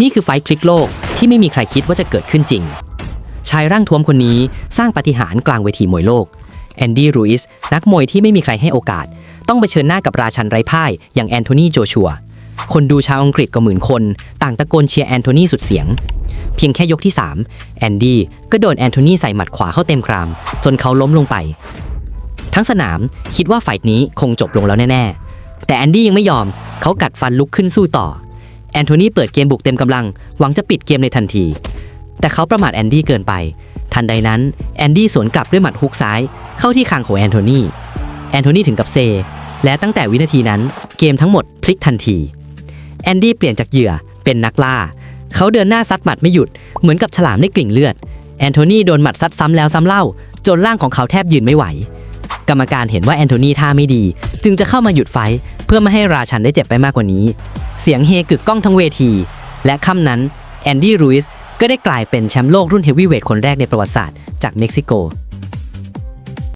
นี่คือไฟท์คลิกโลกที่ไม่มีใครคิดว่าจะเกิดขึ้นจริง ชายร่างท้วมคนนี้สร้างปาฏิหาริย์กลางเวทีมวยโลก แอนดี้รูอิสนักมวยที่ไม่มีใครให้โอกาส ต้องเผชิญหน้ากับราชันไร้พ่ายอย่างแอนโทนีโจชัว คนดูชาวอังกฤษกว่าหมื่นคน ต่างตะโกนเชียร์แอนโทนีสุดเสียง เพียงแค่ยกที่ 3 แอนดี้ก็โดนแอนโทนีใส่หมัดขวาเข้าเต็มกราม จนเขาล้มลงไป ทั้งสนามคิดว่าไฟท์นี้คงจบลงแล้วแน่ ๆ แต่แอนดี้ยังไม่ยอมเขากัดฟันลุกขึ้นสู้ต่อ แอนโทนีเปิดเกมบุกเต็มกำลัง หวังจะปิดเกมในทันที แต่เขาประมาทแอนดี้เกินไป ทันใดนั้นแอนดี้สวนกลับด้วยหมัดฮุกซ้าย เข้าที่คางของแอนโทนีแอนโทนีถึงกับเซ และตั้งแต่วินาทีนั้นเกมทั้งหมดพลิกทันที แอนดี้เปลี่ยนจากเหยื่อเป็นนักล่า เขาเดินหน้าซัดหมัดไม่หยุด เหมือนกับฉลามในกลิ่งเลือด แอนโทนีโดนหมัดซัดซ้ำแล้วซ้ำเล่า จนร่างของเขาแทบยืนไม่ไหว กรรมการเห็นว่าแอนโทนีท่าไม่ดี จึงจะเข้ามาหยุดไฟเพื่อไม่ให้ราชันได้เจ็บไปมากกว่านี้ เสียงเฮกึกก้องทั้งเวที และค่ำนั้นแอนดี้รูอิสก็ได้กลายเป็นแชมป์โลกรุ่นเฮฟวีเวทคนแรกในประวัติศาสตร์จากเม็กซิโก